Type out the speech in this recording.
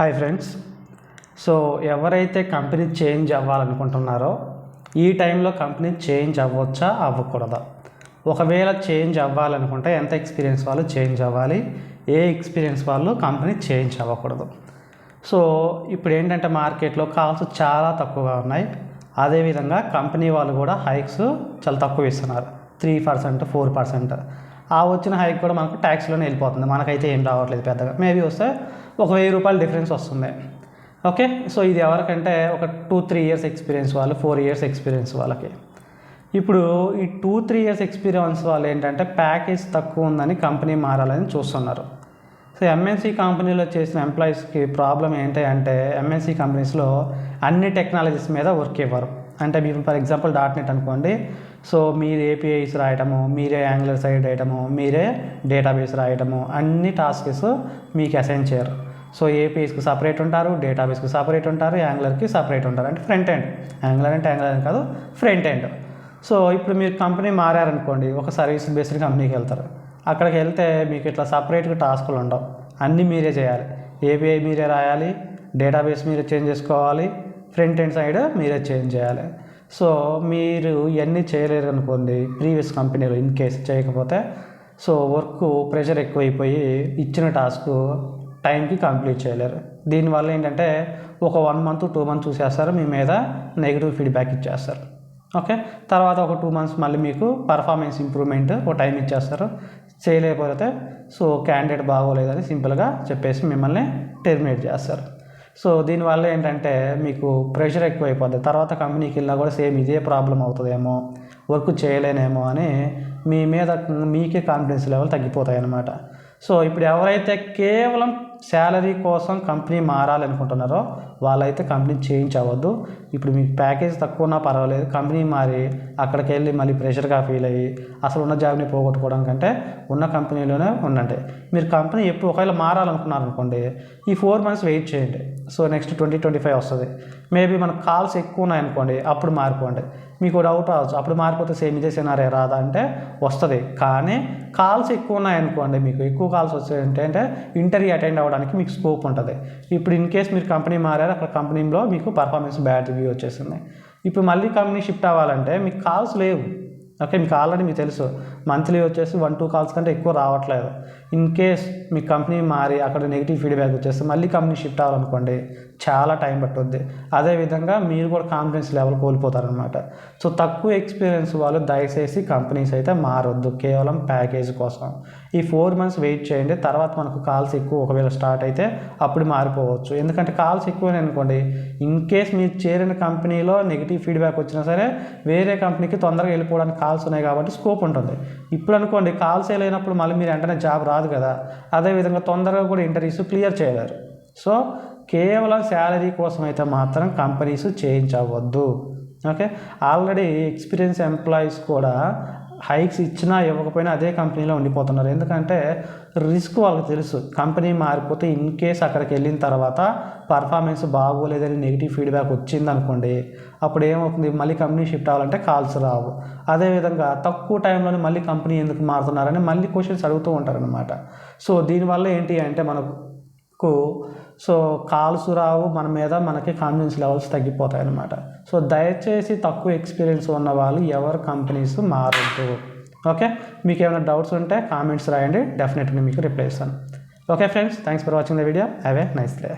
Hi friends so ఎవరైతే company change అవ్వాలనుకుంటున్నారో ఈ టైంలో కంపెనీ చేంజ్ అవ్వచ్చా? అవ్వకూడదా? ఒకవేళ చేంజ్ అవ్వాలనుకుంటే ఎంత ఎక్స్పీరియన్స్ వాళ్ళు చేంజ్ అవ్వాలి? ఏ ఎక్స్పీరియన్స్ వాళ్ళు కంపెనీ చేంజ్ అవ్వకూడదు? సో ఇప్పుడు ఏంటంటే మార్కెట్లో కాల్స్ చాలా తక్కువగా ఉన్నాయి. అదేవిధంగా కంపెనీ వాళ్ళు కూడా హైక్స్ చాలా తక్కువ ఇస్తున్నారు త్రీ పర్సెంట్ ఫోర్ పర్సెంట్ ఆ వచ్చిన హైక్ కూడా మనకు ట్యాక్స్లోనే వెళ్ళిపోతుంది. మనకైతే ఏం రావట్లేదు పెద్దగా. మేబీ వస్తే ఒక వెయ్యి రూపాయల డిఫరెన్స్ వస్తుంది. ఓకే సో ఇది ఎవరికంటే ఒక టూ త్రీ ఇయర్స్ ఎక్స్పీరియన్స్ వాళ్ళు ఫోర్ ఇయర్స్ ఎక్స్పీరియన్స్ వాళ్ళకి. ఇప్పుడు ఈ టూ త్రీ ఇయర్స్ ఎక్స్పీరియన్స్ వాళ్ళు ఏంటంటే ప్యాకేజ్ తక్కువ ఉందని కంపెనీ మారాలని చూస్తున్నారు. సో ఎంఎన్సీ కంపెనీలో చేసిన ఎంప్లాయీస్కి ప్రాబ్లం ఏంటి అంటే ఎంఎన్సీ కంపెనీస్లో అన్ని టెక్నాలజీస్ మీద వర్క్ ఇవ్వరు. అంటే మీరు ఫర్ ఎగ్జాంపుల్ డాట్ నెట్ అనుకోండి. సో మీరు ఏపీఐస్ రాయటము మీరే యాంగులర్ సైడ్ రాయటము మీరే డేటాబేస్ రాయటము అన్ని టాస్క్స్ మీకు అసైన్ చేయరు. సో ఏపీఎస్కి సపరేట్ ఉంటారు డేటాబేస్కి సపరేట్ ఉంటారు యాంగులర్కి సపరేట్ ఉంటారు. అంటే ఫ్రంట్ ఎండ్ యాంగులర్ అంటే యాంగులర్ అని కాదు ఫ్రంట్ ఎండ్ సో ఇప్పుడు మీరు కంపెనీ మారారనుకోండి ఒక సర్వీస్ బేస్డ్ కంపెనీకి వెళ్తారు. అక్కడికి వెళ్తే మీకు ఇట్లా సపరేట్గా టాస్కులు ఉండవు. అన్నీ మీరే చేయాలి. ఏపీఐ మీరే రాయాలి డేటాబేస్ మీరే చేంజ్ చేసుకోవాలి ఫ్రంట్ ఎండ్ సైడ్ మీరే చేంజ్ చేయాలి. సో మీరు ఇవన్నీ చేయలేరు అనుకోండి ప్రీవియస్ కంపెనీలో ఇన్ కేస్ చేయకపోతే సో వర్క్ ప్రెషర్ ఎక్కువైపోయి ఇచ్చిన టాస్క్ టైంకి కంప్లీట్ చేయలేరు. దీనివల్ల ఏంటంటే ఒక వన్ మంత్ టూ మంత్స్ చూసేస్తారు మీ మీద నెగిటివ్ ఫీడ్బ్యాక్ ఇచ్చేస్తారు. ఓకే? తర్వాత ఒక టూ మంత్స్ మళ్ళీ మీకు పర్ఫార్మెన్స్ ఇంప్రూవ్మెంట్ ఒక టైం ఇచ్చేస్తారు. చేయలేకపోతే సో క్యాండిడేట్ బాగోలేదని సింపుల్గా చెప్పేసి మిమ్మల్ని టెర్మినేట్ చేస్తారు. సో దీనివల్ల ఏంటంటే మీకు ప్రెషర్ ఎక్కువైపోద్ది. తర్వాత కంపెనీకి వెళ్ళినా కూడా సేమ్ ఇదే ప్రాబ్లం అవుతుందేమో వర్క్ చేయలేనేమో అని మీ మీద మీకే కాన్ఫిడెన్స్ లెవెల్ తగ్గిపోతాయి అన్నమాట సో ఇప్పుడు ఎవరైతే కేవలం శాలరీ కోసం కంపెనీ మారాలనుకుంటున్నారో వాళ్ళైతే కంపెనీ చేంజ్ అవ్వద్దు. ఇప్పుడు మీకు ప్యాకేజ్ తక్కువ ఉన్నా పర్వాలేదు. కంపెనీ మారి అక్కడికి వెళ్ళి మళ్ళీ ప్రెషర్గా ఫీల్ అయ్యి అసలు ఉన్న జాబ్ని పోగొట్టుకోవడం కంటే ఉన్న కంపెనీలోనే ఉండండి. మీరు కంపెనీ ఎప్పుడు ఒకవేళ మారాలనుకున్నారనుకోండి ఈ ఫోర్ మంత్స్ వెయిట్ చేయండి. So next twenty twenty five వస్తుంది. మేబీ మనకు కాల్స్ ఎక్కువ ఉన్నాయనుకోండి అప్పుడు మారిపోండి. మీకు డౌట్ రావచ్చు అప్పుడు మారిపోతే సేమ్ ఇదే సినారే రాదా అంటే వస్తుంది. కానీ కాల్స్ ఎక్కువ ఉన్నాయనుకోండి మీకు ఎక్కువ కాల్స్ వచ్చాయంటే అంటే ఇంటర్వ్యూ అటెండ్ అవ్వడానికి మీకు స్కోప్ ఉంటుంది. ఇప్పుడు ఇన్ కేస్ మీరు కంపెనీ మారారు అక్కడ కంపెనీలో మీకు పర్ఫార్మెన్స్ బ్యాడ్ రివ్యూ వచ్చేసింది. ఇప్పుడు మళ్ళీ కంపెనీ షిఫ్ట్ అవ్వాలంటే మీకు కాల్స్ లేవు. ఓకే మీకు ఆల్రెడీ మీకు తెలుసు. మంత్లీ వచ్చేసి వన్ టూ కాల్స్ కంటే ఎక్కువ రావట్లేదు. ఇన్ కేస్ మీ కంపెనీ మారి అక్కడ నెగిటివ్ ఫీడ్బ్యాక్ వచ్చేస్తే మళ్ళీ కంపెనీ షిఫ్ట్ అవ్వాలనుకోండి చాలా టైం పట్టుద్ది. అదేవిధంగా మీరు కూడా కాన్ఫిడెన్స్ లెవెల్ కోల్పోతారనమాట సో తక్కువ ఎక్స్పీరియన్స్ వాళ్ళు దయచేసి కంపెనీస్ అయితే మారొద్దు. కేవలం ప్యాకేజ్ కోసం. ఈ ఫోర్ మంత్స్ వెయిట్ చేయండి. తర్వాత మనకు కాల్స్ ఎక్కువ ఒకవేళ స్టార్ట్ అయితే అప్పుడు మారిపోవచ్చు. ఎందుకంటే కాల్స్ ఎక్కువనే అనుకోండి. ఇన్ కేస్ మీరు చేరిన కంపెనీలో నెగిటివ్ ఫీడ్బ్యాక్ వచ్చినా సరే వేరే కంపెనీకి తొందరగా వెళ్ళిపోవడానికి కాల్స్ ఉన్నాయి కాబట్టి స్కోప్ ఉంటుంది. ఇప్పుడు అనుకోండి కాల్స్ లేనప్పుడు మళ్ళీ మీరు వెంటనే జాబ్ రాదు కదా. అదేవిధంగా తొందరగా కూడా ఇంటర్వ్యూస్ క్లియర్ చేయలేరు. సో కేవలం శాలరీ కోసం అయితే మాత్రం కంపెనీస్ చేయించవద్దు. ఓకే? ఆల్రెడీ ఎక్స్పీరియన్స్ ఎంప్లాయీస్ కూడా హైక్స్ ఇచ్చినా ఇవ్వకపోయినా అదే కంపెనీలో ఉండిపోతున్నారు. ఎందుకంటే రిస్క్ వాళ్ళకి తెలుసు. కంపెనీ మారిపోతే ఇన్ కేస్ అక్కడికి వెళ్ళిన తర్వాత పర్ఫార్మెన్స్ బాగోలేదని నెగిటివ్ ఫీడ్బ్యాక్ వచ్చింది అనుకోండి అప్పుడు ఏమవుతుంది? మళ్ళీ కంపెనీ షిఫ్ట్ అవ్వాలంటే కాల్స్ రావు. అదేవిధంగా తక్కువ టైంలోనే మళ్ళీ కంపెనీ ఎందుకు మారుతున్నారని మళ్ళీ క్వశ్చన్స్ అడుగుతూ ఉంటారనమాట సో దీనివల్ల ఏంటి అంటే మనకు సో కాల్స్ రావు మన మీద మనకి కాన్ఫిడెన్స్ లెవెల్స్ తగ్గిపోతాయి అన్నమాట సో దయచేసి తక్కువ ఎక్స్పీరియన్స్ ఉన్న వాళ్ళు ఎవరు కంపెనీస్ మారద్దు. ఓకే? మీకు ఏమైనా డౌట్స్ ఉంటే కామెంట్స్ రాయండి. డెఫినెట్గా మీకు రిప్లై ఇస్తాను. Okay friends thanks for watching the video have a nice day